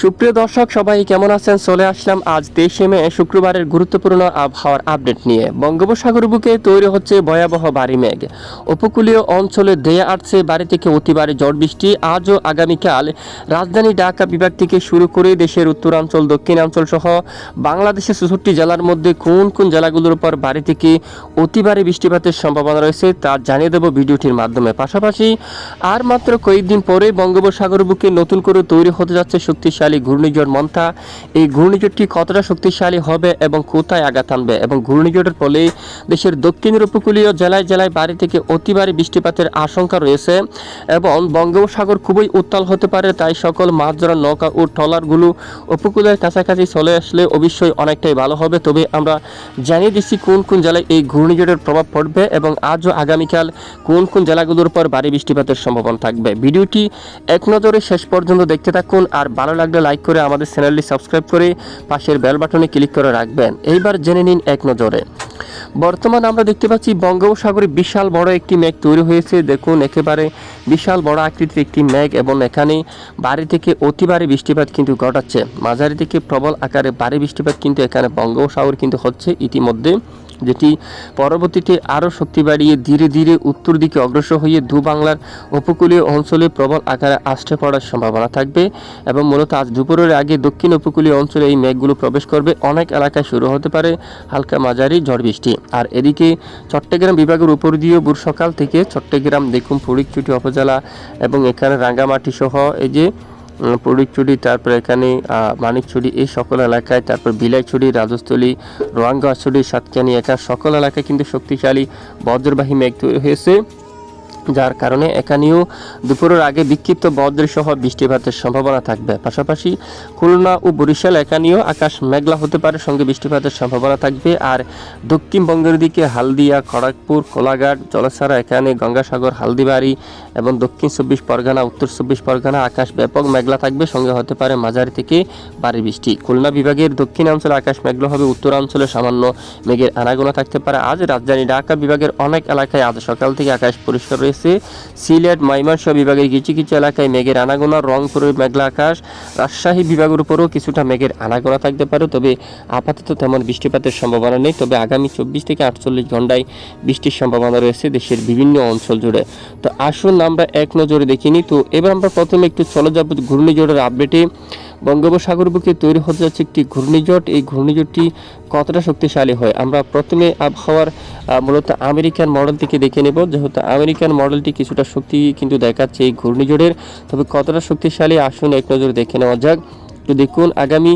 সুপ্রিয় দর্শক, সবাই কেমন আছেন? চলে আসলাম আজ তেইশে মে, শুক্রবারের গুরুত্বপূর্ণ আবহাওয়ার আপডেট নিয়ে। বঙ্গোপসাগর বুকে তৈরি হচ্ছে ভয়াবহ বাড়ি মেঘ। উপকূলীয় অঞ্চলে দেয়া আসছে বাড়ি থেকে অতি ভারী ঝড় বৃষ্টি। আজও আগামীকাল রাজধানী ঢাকা বিভাগ থেকে শুরু করে দেশের উত্তরাঞ্চল দক্ষিণাঞ্চল সহ বাংলাদেশের চৌষট্টি জেলার মধ্যে কোন কোন জেলাগুলোর উপর বাড়ি থেকে অতি ভারী বৃষ্টিপাতের সম্ভাবনা রয়েছে তা জানিয়ে দেব ভিডিওটির মাধ্যমে। পাশাপাশি আর মাত্র কয়েকদিন পরে বঙ্গোপসাগর বুকে নতুন করে তৈরি হতে যাচ্ছে শক্তিশালী ঘূর্ণিঝড় মন্থা, এই ঘূর্ণিঝড়টি কতটা শক্তিশালী হবে এবং কোথায় আঘাত আনবে? এবং ঘূর্ণিঝড়ের ফলে দেশের দক্ষিণের উপকূলীয় জেলায় জেলায় বাড়ি থেকে অতি ভারী বৃষ্টিপাতের আশঙ্কা রয়েছে এবং বঙ্গোপসাগর খুবই উত্তাল হতে পারে, তাই সকল মাছ ধরার নৌকা ও ট্রলারগুলো উপকূলের কাছাকাছি চলে আসলে অবশ্যই অনেকটাই ভালো হবে। তবে আমরা জানিয়ে দিচ্ছি কোন কোন জেলায় এই ঘূর্ণিঝড়ের প্রভাব পড়বে এবং আজও আগামীকাল কোন কোন জেলাগুলোর উপর ভারী বৃষ্টিপাতের সম্ভাবনা থাকবে। ভিডিওটি এক নজরে শেষ পর্যন্ত দেখতে থাকুন, আর ভালো লাগলে লাইক করে আমাদের চ্যানেলটি সাবস্ক্রাইব করে পাশের বেল বাটনে ক্লিক করে রাখবেন। এইবার জেনে নিন এক নজরে। বর্তমান আমরা দেখতে পাচ্ছি বঙ্গোপসাগরে বিশাল বড় একটি মেঘ তৈরি হয়েছে। দেখুন, একেবারে বিশাল বড় আকৃতির একটি মেঘ এবং এখানে বাড়ি থেকে অতি ভারী বৃষ্টিপাত কিন্তু ঘটাচ্ছে। মাঝারি থেকে প্রবল আকারে ভারী বৃষ্টিপাত কিন্তু এখানে বঙ্গোপসাগর কিন্তু হচ্ছে। ইতিমধ্যে যেটি পরবর্তীতে আরও শক্তি বাড়িয়ে ধীরে ধীরে উত্তর দিকে অগ্রসর হয়ে দু বাংলার উপকূলীয় অঞ্চলে প্রবল আকারে আষ্টে পড়ার সম্ভাবনা থাকবে এবং মূলত আজ দুপুরের আগে দক্ষিণ উপকূলীয় অঞ্চলে এই মেঘগুলো প্রবেশ করবে। অনেক এলাকায় শুরু হতে পারে হালকা মাঝারি ঝড় বৃষ্টি। আর এদিকে চট্টগ্রাম বিভাগের উপর দিয়েও বুর সকাল থেকে চট্টগ্রাম দেখুন ফরিকচুটি উপজেলা এবং এখানে রাঙ্গামাটি সহ এই যে পরিকচুরি তারপর এখানে মানিকচুরি এই সকল এলাকায়, তারপর বিলাইছড়ি রাজস্থলী রোয়াঙ্গাছড়ি সাতকানি একা সকল এলাকায় কিন্তু শক্তিশালী, বজ্রবাহী মেঘ তৈরি হয়েছে। যার কারণে এখানেও দুপুরের আগে বিক্ষিপ্ত বজ্র সহ বৃষ্টিপাতের সম্ভাবনা থাকবে। পাশাপাশি খুলনা ও বরিশাল এখানেও আকাশ মেঘলা হতে পারে, সঙ্গে বৃষ্টিপাতের সম্ভাবনা থাকবে। আর দক্ষিণবঙ্গের দিকে হালদিয়া, খড়গপুর, কোলাঘাট, জলসারা এখানে গঙ্গাসাগর, হালদিবাড়ি এবং দক্ষিণ চব্বিশ পরগনা, উত্তর চব্বিশ পরগনা আকাশ ব্যাপক মেঘলা থাকবে, সঙ্গে হতে পারে মাঝারি থেকে ভারী বৃষ্টি। খুলনা বিভাগের দক্ষিণাঞ্চলে আকাশ মেঘলা হবে, উত্তরাঞ্চলে সামান্য মেঘের আনাগোনা থাকতে পারে। আজ রাজধানী ঢাকা বিভাগের অনেক এলাকায় আজ সকাল থেকে আকাশ পরিষ্কার রয়েছে। সিলেট, ময়মনসিংহ বিভাগের কিছু কিছু এলাকায় মেঘের আনাগোনা রংপুরের মেঘলা আকাশ, রাজশাহী বিভাগের উপরেও কিছুটা মেঘের আনাগোনা থাকতে পারে, তবে আপাতত তেমন বৃষ্টিপাতের সম্ভাবনা নেই, তবে আগামী চব্বিশ থেকে আটচল্লিশ ঘন্টায় বৃষ্টির সম্ভাবনা রয়েছে দেশের বিভিন্ন অঞ্চল জুড়ে। তো আসুন আমরা এক নজরে দেখিনি তো এবার আমরা প্রথমে একটু চলে যাব ঘূর্ণিঝড়ের আপডেটে বঙ্গোপসাগর বুকে তৈরি হতে যাচ্ছে একটি ঘূর্ণিঝড়। এই ঘূর্ণিঝড়টি কতটা শক্তিশালী হয়? আমরা প্রথমে আবহাওয়ার মূলত আমেরিকান মডেল থেকে দেখে নেব। যেহেতু আমেরিকান মডেলটি কিছুটা শক্তি কিন্তু দেখাচ্ছে এই ঘূর্ণিঝড়ের। তবে কতটা শক্তিশালী আসুন এক নজর দেখে নেওয়া যাক। তো দেখুন আগামী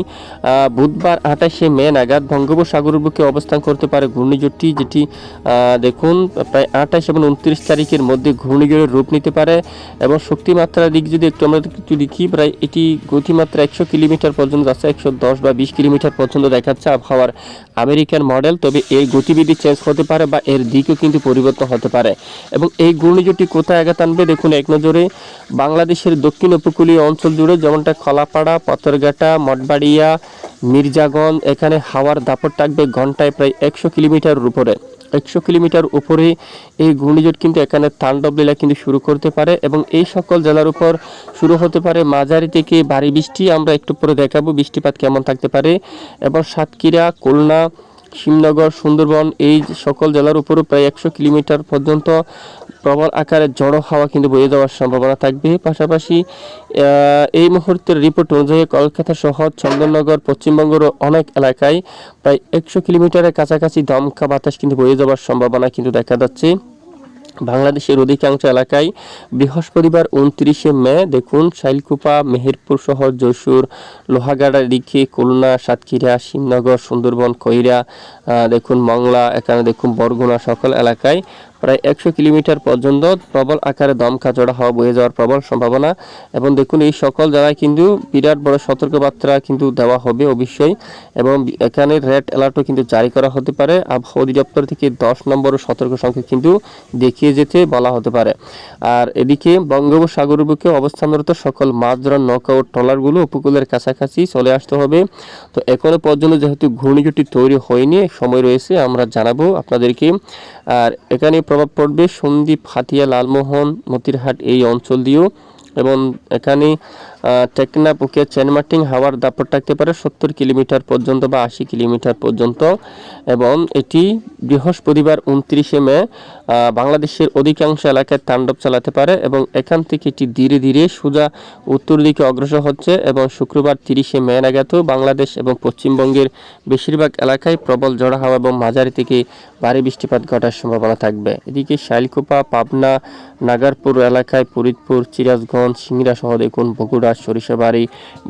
বুধবার আঠাশে মে নাগাদ বঙ্গোপসাগরের বুকে অবস্থান করতে পারে ঘূর্ণিঝড়টি, যেটি দেখুন, প্রায় আঠাশ এবং উনত্রিশ তারিখের মধ্যে ঘূর্ণিঝড়ের রূপ নিতে পারে এবং শক্তিমাত্রার দিক যদি একটু আমরা একটু দেখি, প্রায় এটি গতিমাত্রা একশো কিলোমিটার পর্যন্ত যাচ্ছে, একশো দশ বা বিশ কিলোমিটার পর্যন্ত দেখাচ্ছে আবহাওয়ার আমেরিকান মডেল। তবে এর গতিবিধি চেঞ্জ হতে পারে বা এর দিকও কিন্তু পরিবর্তন হতে পারে। এবং এই ঘূর্ণিঝড়টি কোথায় আঘাত আনবে, দেখুন এক নজরে বাংলাদেশের দক্ষিণ উপকূলীয় অঞ্চল জুড়ে, যেমনটা খলাপাড়া পথরঘাটা মঠবাড়িয়া, মির্জাগঞ্জ, এখানে হাওয়ার দাপট থাকবে ঘন্টায় প্রায় একশো কিলোমিটার উপরে। একশো কিলোমিটার উপরে এই ঘূর্ণিঝড় কিন্তু এখানে তাণ্ডব লীলা কিন্তু শুরু করতে পারে এবং এই সকল জেলার উপর শুরু হতে পারে মাঝারি থেকে ভারী বৃষ্টি। আমরা একটু পরে দেখাবো বৃষ্টিপাত কেমন থাকতে পারে। এবং সাতক্ষীরা, খুলনা, শিবনগর, সুন্দরবন এই সকল জেলার উপরও প্রায় একশো কিলোমিটার পর্যন্ত প্রবল আকারে জড়ো হাওয়া কিন্তু বয়ে যাওয়ার সম্ভাবনা থাকবে। পাশাপাশি এই মুহূর্তের রিপোর্ট অনুযায়ী কলকাতা শহর, চন্দননগর পশ্চিমবঙ্গের অনেক এলাকায় প্রায় একশো কিলোমিটারের কাছাকাছি দমকা বাতাস কিন্তু বয়ে যাওয়ার সম্ভাবনা কিন্তু দেখা যাচ্ছে। বাংলাদেশের অধিকাংশ এলাকায় বৃহস্পতিবার উনত্রিশে মে, দেখুন, শাইলকুপা, মেহেরপুর শহর যশোর লোহাগাড়ার দিকে খুলনা, সাতক্ষীরা, শিবনগর, সুন্দরবন কইরা দেখুন, মংলা, এখানে দেখুন, বরগুনা, সকল এলাকায় প্রায় একশো কিলোমিটার পর্যন্ত প্রবল আকারে দমকা হওয়া বয়ে যাওয়ার প্রবল সম্ভাবনা। এবং দেখুন, এই সকল জায়গায় কিন্তু বিরাট বড় সতর্কবার্তা কিন্তু দেওয়া হবে অবশ্যই। এবং এখানে রেড অ্যালার্টও কিন্তু জারি করা হতে পারে। আবহাওয়া অধিদপ্তর থেকে দশ নম্বর সতর্ক সংখ্যা কিন্তু দেখিয়ে যেতে বলা হতে পারে। আর এদিকে বঙ্গোপসাগর বুকে অবস্থানরত সকল মাছ ধরার নৌকা ও ট্রলারগুলো উপকূলের কাছাকাছি চলে আসতে হবে। তো এখনও পর্যন্ত যেহেতু ঘূর্ণিঝড়টি তৈরি হয়নি, সময় রয়েছে, আমরা জানাব আপনাদেরকে। আর এখানে প্রভাব পড়বে সন্দ্বীপ হাতিয়া লালমোহন মতিরহাট এই অঞ্চল দিয়েও এবং এখানে টেকনাপুকে চেনমার্টিং হাওয়ার দাপট থাকতে পারে সত্তর কিলোমিটার পর্যন্ত বা আশি কিলোমিটার পর্যন্ত। এবং এটি বৃহস্পতিবার উনত্রিশে মে বাংলাদেশের অধিকাংশ এলাকায় তাণ্ডব চালাতে পারে এবং এখান থেকে এটি ধীরে ধীরে সোজা উত্তর দিকে অগ্রসর হচ্ছে এবং শুক্রবার তিরিশে মে নাগাদ বাংলাদেশ এবং পশ্চিমবঙ্গের বেশিরভাগ এলাকায় প্রবল ঝড় হাওয়া এবং মাঝারি থেকে ভারী বৃষ্টিপাত ঘটার সম্ভাবনা থাকবে। এদিকে শাইলকুপা, পাবনা, নাগারপুর এলাকায় ফরিদপুর, সিরাজগঞ্জ সিংড়া সহ দেখুন, বগুড়া সরিষাবাড়ি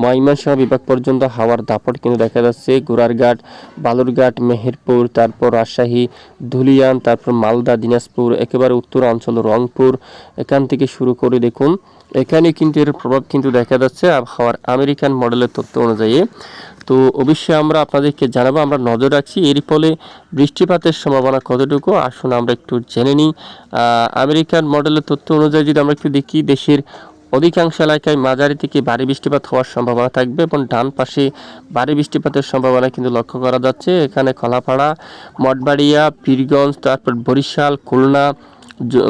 ময়মনসিংহ বিভাগ পর্যন্ত হাওয়ার দাপট কিন্তু দেখা যাচ্ছে। গোড়ারঘাট বালুরঘাট, মেহেরপুর, তারপর রাজশাহী, ধুলিয়ান, তারপর মালদা, দিনাজপুর, একেবারে উত্তর অঞ্চল, রংপুর, এখান থেকে শুরু করে দেখুন, এখানে কিন্তু এর প্রভাব কিন্তু দেখা যাচ্ছে আবহাওয়ার আমেরিকান মডেলের তথ্য অনুযায়ী। তো অবশ্যই আমরা আপনাদেরকে জানাব, আমরা নজর রাখছি এর ফলে বৃষ্টিপাতের সম্ভাবনা কতটুকু, আসুন আমরা একটু জেনে নিই। আমেরিকান মডেলের তথ্য অনুযায়ী যদি আমরা একটু দেখি, দেশের অধিকাংশ এলাকায় মাঝারি থেকে ভারী বৃষ্টিপাত হওয়ার সম্ভাবনা থাকবে এবং ডান পাশে ভারী বৃষ্টিপাতের সম্ভাবনা কিন্তু লক্ষ্য করা যাচ্ছে। এখানে কলাপাড়া মঠবাড়িয়া, পীরগঞ্জ, তারপর বরিশাল, খুলনা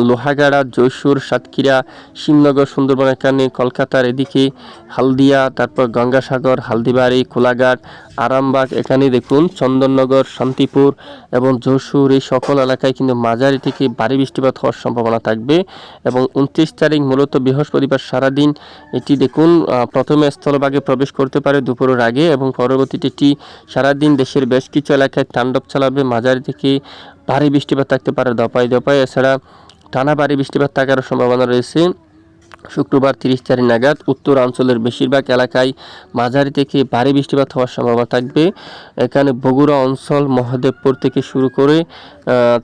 লোহাগাড়া, জয়সুর, সাতক্ষীরা, শিবনগর, সুন্দরবন এখানে, কলকাতার এদিকে, হালদিয়া, তারপর গঙ্গাসাগর, হালদিবাড়ি, কোলাঘাট, আরামবাগ এখানে দেখুন, চন্দননগর, শান্তিপুর এবং যশোর এই সকল এলাকায় কিন্তু মাঝারি থেকে ভারী বৃষ্টিপাত হওয়ার সম্ভাবনা থাকবে এবং উনত্রিশ তারিখ মূলত বৃহস্পতিবার সারাদিন এটি দেখুন প্রথমে স্থলভাগে প্রবেশ করতে পারে দুপুরের আগে এবং পরবর্তীতে এটি সারাদিন দেশের বেশ কিছু এলাকায় তাণ্ডব চালাবে, মাঝারি থেকে ভারী বৃষ্টিপাত থাকতে পারে দপায় দপায় এছাড়া টানা ভারী বৃষ্টিপাত থাকার সম্ভাবনা রয়েছে। শুক্রবার তিরিশ তারিখ নাগাদ উত্তর অঞ্চলের বেশিরভাগ এলাকায় মাঝারি থেকে ভারী বৃষ্টিপাত হওয়ার সম্ভাবনা থাকবে। এখানে বগুড়া অঞ্চল, মহাদেবপুর থেকে শুরু করে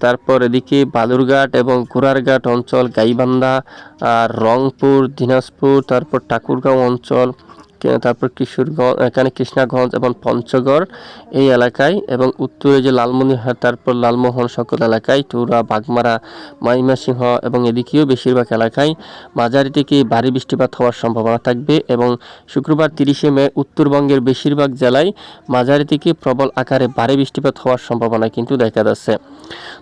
তারপর এদিকে বালুরঘাট এবং গোড়ারঘাট অঞ্চল, গাইবান্ধা, আর রংপুর, দিনাজপুর, তারপর ঠাকুরগাঁও অঞ্চল তারপর কিশোরগঞ্জ, এখানে কৃষ্ণাগঞ্জ এবং পঞ্চগড় এই এলাকায় এবং উত্তরে যে লালমনিরহাট, তারপর লালমোহন সকল এলাকায় টুরা বাগমারা ময়মনসিংহ এবং এদিকেও বেশিরভাগ এলাকায় মাঝারি থেকে ভারী বৃষ্টিপাত হওয়ার সম্ভাবনা থাকবে এবং শুক্রবার তিরিশে মে উত্তরবঙ্গের বেশিরভাগ জেলায় মাঝারি থেকে প্রবল আকারে ভারী বৃষ্টিপাত হওয়ার সম্ভাবনা কিন্তু দেখা যাচ্ছে।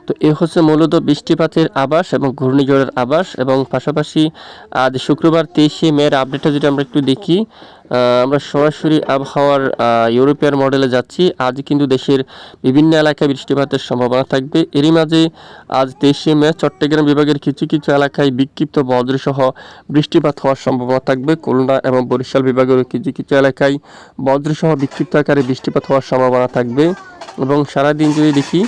তো এ হচ্ছে মূলত বৃষ্টিপাতের আবাস এবং ঘূর্ণিঝড়ের আবাস এবং পাশাপাশি আজ শুক্রবার তেইশে মেয়ের আপডেটটা যদি আমরা একটু দেখি আমরা সরাসরি আবহাওয়ার ইউরোপিয়ান মডেলে যাচ্ছি। আজ কিন্তু দেশের বিভিন্ন এলাকায় বৃষ্টিপাতের সম্ভাবনা থাকবে। এরই মাঝে আজ তেইশে মে চট্টগ্রাম বিভাগের কিছু কিছু এলাকায় বিক্ষিপ্ত বজ্রসহ বৃষ্টিপাত হওয়ার সম্ভাবনা থাকবে। খুলনা এবং বরিশাল বিভাগের কিছু কিছু এলাকায় বজ্রসহ বিক্ষিপ্ত আকারে বৃষ্টিপাত হওয়ার সম্ভাবনা থাকবে। এবং সারাদিন যদি দেখি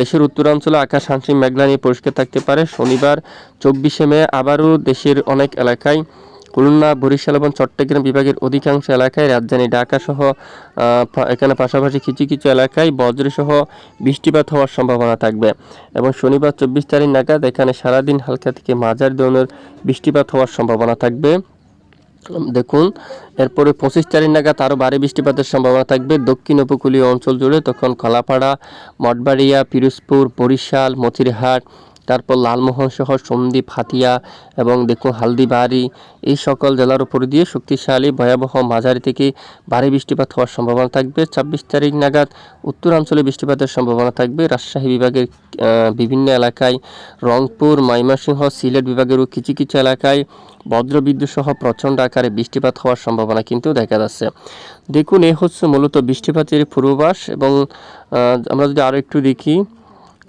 দেশের উত্তরাঞ্চলে আকাশ আংশিক মেঘলা নিয়ে পরিষ্কার থাকতে পারে। শনিবার, চব্বিশে মে আবারও দেশের অনেক এলাকায় খুলনা, বরিশাল এবং চট্টগ্রাম বিভাগের অধিকাংশ এলাকায় রাজধানী ঢাকা সহ এখানে পাশাপাশি কিছু কিছু এলাকায় বজ্রসহ বৃষ্টিপাত হওয়ার সম্ভাবনা থাকবে এবং শনিবার, চব্বিশ তারিখ নাগাদ এখানে সারাদিন হালকা থেকে মাঝারি ধরনের বৃষ্টিপাত হওয়ার সম্ভাবনা থাকবে। দেখুন। এরপরে পঁচিশ তারিখ নাগাদ আরও ভারী বৃষ্টিপাতের সম্ভাবনা থাকবে। দক্ষিণ উপকূলীয় অঞ্চল জুড়ে তখন কলাপাড়া, মঠবাড়িয়া, পিরোজপুর, বরিশাল, মতিরহাট তারপর লালমোহন সহ সন্দ্বীপ হাতিয়া এবং দেখুন হালদিবাড়ি, এই সকল জেলার উপর দিয়ে শক্তিশালী ভয়াবহ মাঝারি থেকে ভারী বৃষ্টিপাত হওয়ার সম্ভাবনা থাকবে। ছাব্বিশ তারিখ নাগাদ উত্তরাঞ্চলে বৃষ্টিপাতের সম্ভাবনা থাকবে। রাজশাহী বিভাগের বিভিন্ন এলাকায় রংপুর, ময়মনসিংহ, সিলেট বিভাগেরও কিছু কিছু এলাকায় বজ্রবিদ্যুৎ সহ প্রচণ্ড আকারে বৃষ্টিপাত হওয়ার সম্ভাবনা কিন্তু দেখা যাচ্ছে। দেখুন, এ হচ্ছে মূলত বৃষ্টিপাতের পূর্বাভাস এবং আমরা যদি আরও একটু দেখি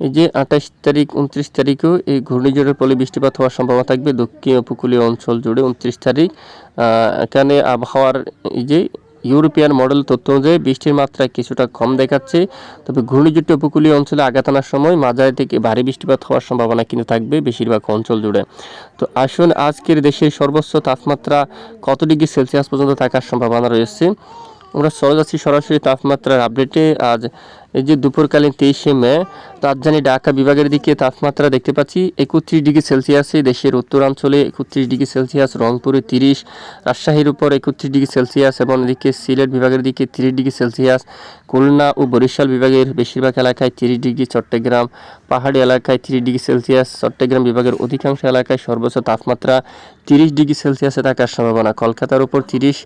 এই যে আঠাশ তারিখ, উনত্রিশ তারিখেও এই ঘূর্ণিঝড়ের ফলে বৃষ্টিপাত হওয়ার সম্ভাবনা থাকবে দক্ষিণ উপকূলীয় অঞ্চল জুড়ে উনত্রিশ তারিখ। এখানে আবহাওয়ার এই যে ইউরোপিয়ান মডেল তথ্য অনুযায়ী বৃষ্টির মাত্রা কিছুটা কম দেখাচ্ছে, তবে ঘূর্ণিঝড়টি উপকূলীয় অঞ্চলে আঘাত আনার সময় মাঝারি থেকে ভারী বৃষ্টিপাত হওয়ার সম্ভাবনা কিন্তু থাকবে বেশিরভাগ অঞ্চল জুড়ে। তো আসুন আজকের দেশের সর্বোচ্চ তাপমাত্রা কত ডিগ্রি সেলসিয়াস পর্যন্ত থাকার সম্ভাবনা রয়েছে? আমরা চলে যাচ্ছি সরাসরি তাপমাত্রার আপডেটে। আজ এই যে দুপুরকালীন তেইশে মে রাজধানী ঢাকা বিভাগের দিকে তাপমাত্রা দেখতে পাচ্ছি একত্রিশ ডিগ্রি সেলসিয়াসে দেশের উত্তরাঞ্চলে একত্রিশ ডিগ্রি সেলসিয়াস, রংপুরে তিরিশ, রাজশাহীর উপর একত্রিশ ডিগ্রি সেলসিয়াস এবং এদিকে সিলেট বিভাগের দিকে তিরিশ ডিগ্রি সেলসিয়াস, খুলনা ও বরিশাল বিভাগের বেশিরভাগ এলাকায় তিরিশ ডিগ্রি চট্টগ্রাম, পাহাড়ি এলাকায় তিরিশ ডিগ্রি সেলসিয়াস, চট্টগ্রাম বিভাগের অধিকাংশ এলাকায় সর্বোচ্চ তাপমাত্রা তিরিশ ডিগ্রি সেলসিয়াসে থাকার সম্ভাবনা। কলকাতার উপর তিরিশ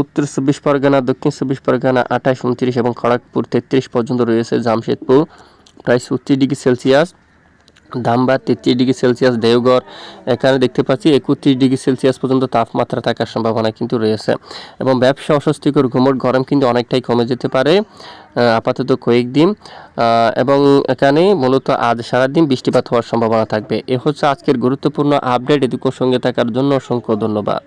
উত্তর চব্বিশ পরগনা, দক্ষিণ চব্বিশ পরগনা আঠাশ, উনত্রিশ এবং খড়গপুর তেত্রিশ পর্যন্ত রয়েছে জামশেদপুর। প্রায় ছত্রিশ ডিগ্রি সেলসিয়াস। ধামবাদ তেত্রিশ ডিগ্রি সেলসিয়াস। দেওগড় এখানে দেখতে পাচ্ছি একত্রিশ ডিগ্রি সেলসিয়াস পর্যন্ত তাপমাত্রা থাকার সম্ভাবনা কিন্তু রয়েছে। এবং ব্যবসা অস্বস্তিকর ঘুমট গরম কিন্তু অনেকটাই কমে যেতে পারে আপাতত কয়েকদিন। এবং এখানে মূলত আজ সারাদিন বৃষ্টিপাত হওয়ার সম্ভাবনা থাকবে। এ হচ্ছে আজকের গুরুত্বপূর্ণ আপডেট। এটুকুর সঙ্গে থাকার জন্য অসংখ্য ধন্যবাদ।